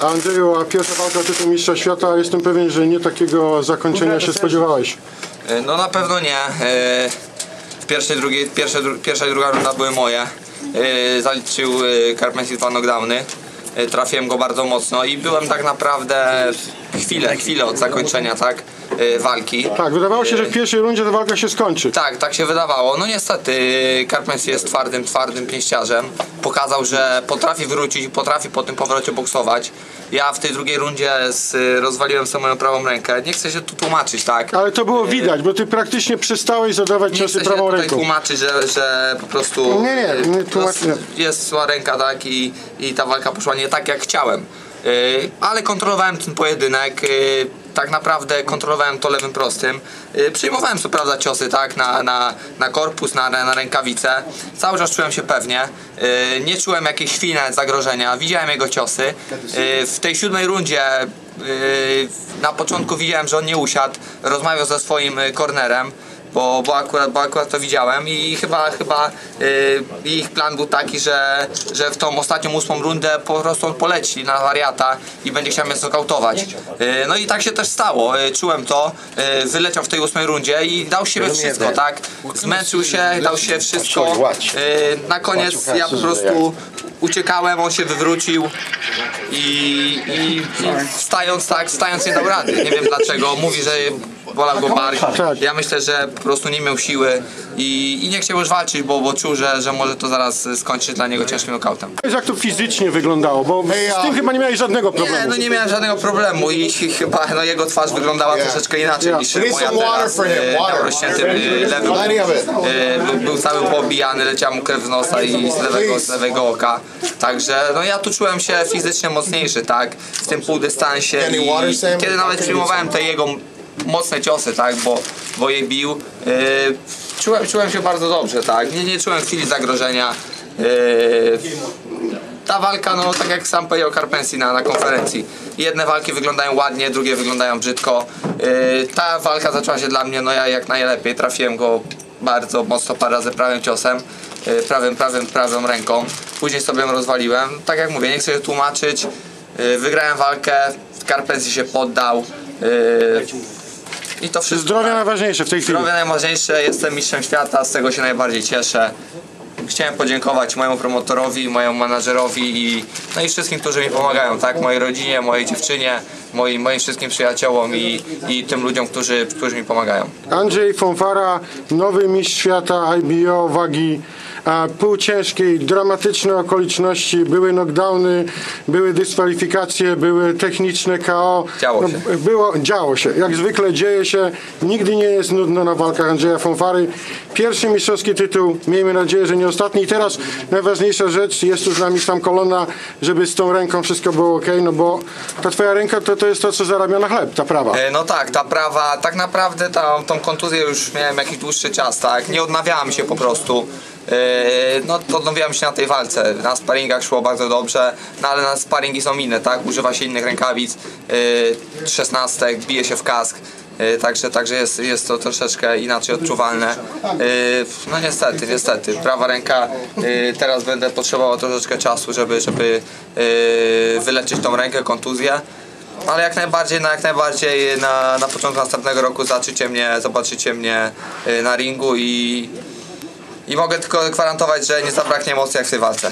Andrzeju, a pierwsza walka o tytuł mistrza świata, jestem pewien, że nie takiego zakończenia się spodziewałeś. E, No na pewno nie. E, W pierwszej, drugiej, pierwsze, dru- pierwsza i druga runda były moje. E, Zaliczył Carpenter dwa knockdowny. Trafiłem go bardzo mocno i byłem tak naprawdę chwilę, chwilę od zakończenia tak e, walki. Tak, wydawało się, że w pierwszej rundzie ta walka się skończy. Tak, tak się wydawało. No niestety Carpenter jest twardym, twardym pięściarzem. Pokazał, że potrafi wrócić i potrafi po tym powrocie boksować. Ja w tej drugiej rundzie z, rozwaliłem sobie moją prawą rękę. Nie chcę się tu tłumaczyć, tak? Ale to było widać, bo ty praktycznie przestałeś zadawać Nie ciosy chcę się prawą tutaj ręką. tłumaczyć, że, że po prostu Nie, nie, nie nie. jest zła ręka, tak, i, i ta walka poszła nie tak jak chciałem. Yy, ale kontrolowałem ten pojedynek, yy, tak naprawdę kontrolowałem to lewym prostym. Yy, przyjmowałem co prawda ciosy, tak, na, na, na korpus, na, na rękawice. Cały czas czułem się pewnie. Nie czułem jakiejś chwili zagrożenia. Widziałem jego ciosy. W tej siódmej rundzie na początku widziałem, że on nie usiadł, rozmawiał ze swoim kornerem, bo, bo, akurat, bo akurat to widziałem i chyba, chyba yy, ich plan był taki, że, że w tą ostatnią ósmą rundę po prostu on poleci na wariata i będzie chciał mnie znokautować. Yy, no i tak się też stało, yy, czułem to, yy, wyleciał w tej ósmej rundzie i dał siebie wszystko, tak? Zmęczył się, dał się wszystko. Yy, na koniec ja po prostu uciekałem, on się wywrócił i, i, i wstając tak, wstając nie dał rady. Nie wiem dlaczego. Mówi, że bolał go bark. Tak. Ja myślę, że po prostu nie miał siły i, i nie chciał już walczyć, bo, bo czuł, że, że może to zaraz skończyć dla niego ciężkim. Powiedz, Jak to fizycznie wyglądało, bo z tym chyba nie miałeś żadnego Nie, problemu. no nie miałem żadnego problemu i chyba no, jego twarz wyglądała troszeczkę inaczej Yeah. niż need moja some water teraz. for him, E, water. Miał rozcięty e, lewy Plenty of it. E, był, był cały poobijany, leciała mu krew z nosa i z lewego, z lewego oka. Także no ja tu czułem się fizycznie mocniejszy, tak? W tym półdystansie i Sam? kiedy nawet przyjmowałem te jego mocne ciosy, tak? Bo, bo je bił. E, czułem, czułem się bardzo dobrze, tak? Nie, nie czułem chwili zagrożenia. E, ta walka, no tak jak sam powiedział Carpensi na, na konferencji, jedne walki wyglądają ładnie, drugie wyglądają brzydko. Yy, ta walka zaczęła się dla mnie, no ja jak najlepiej, trafiłem go bardzo mocno parę razy prawym ciosem, yy, prawym, prawym, prawą ręką. Później sobie ją rozwaliłem. Tak jak mówię, nie chcę się tłumaczyć. Yy, wygrałem walkę, Carpensi się poddał. Yy, I to wszystko. Zdrowie najważniejsze w tej chwili. Zdrowie najważniejsze, jestem mistrzem świata, z tego się najbardziej cieszę. Chciałem podziękować mojemu promotorowi, mojemu menadżerowi i, no i wszystkim, którzy mi pomagają, tak? Mojej rodzinie, mojej dziewczynie, moim, moim wszystkim przyjaciołom i, i tym ludziom, którzy, którzy mi pomagają. Andrzej Fonfara, nowy mistrz świata IBO wagi a, półciężkiej, dramatyczne okoliczności, były knockdowny, były dyskwalifikacje, były techniczne KO. Działo się. Było, działo się. Jak zwykle dzieje się. Nigdy nie jest nudno na walkach Andrzeja Fonfary. Pierwszy mistrzowski tytuł, miejmy nadzieję, że nie ostatni. I teraz najważniejsza rzecz, jest tu z nami sam Kolona, żeby z tą ręką wszystko było ok, no bo ta twoja ręka to, to jest to, co zarabia na chleb, ta prawa. E, No tak, ta prawa, tak naprawdę ta, tą kontuzję już miałem jakiś dłuższy czas, tak? Nie odnawiała mi się po prostu. E, No to odnowiłem się na tej walce. Na sparingach szło bardzo dobrze, no ale na sparingi są inne, tak? Używa się innych rękawic, e, szesnastek, bije się w kask. E, Także, także jest, jest to troszeczkę inaczej odczuwalne. E, No niestety, niestety. Prawa ręka, e, teraz będę potrzebował troszeczkę czasu, żeby, żeby wyleczyć tą rękę, kontuzję. Ale jak najbardziej, na jak najbardziej na, na początku następnego roku zobaczycie mnie, zobaczycie mnie na ringu i, i mogę tylko gwarantować, że nie zabraknie emocji jak w tej walce.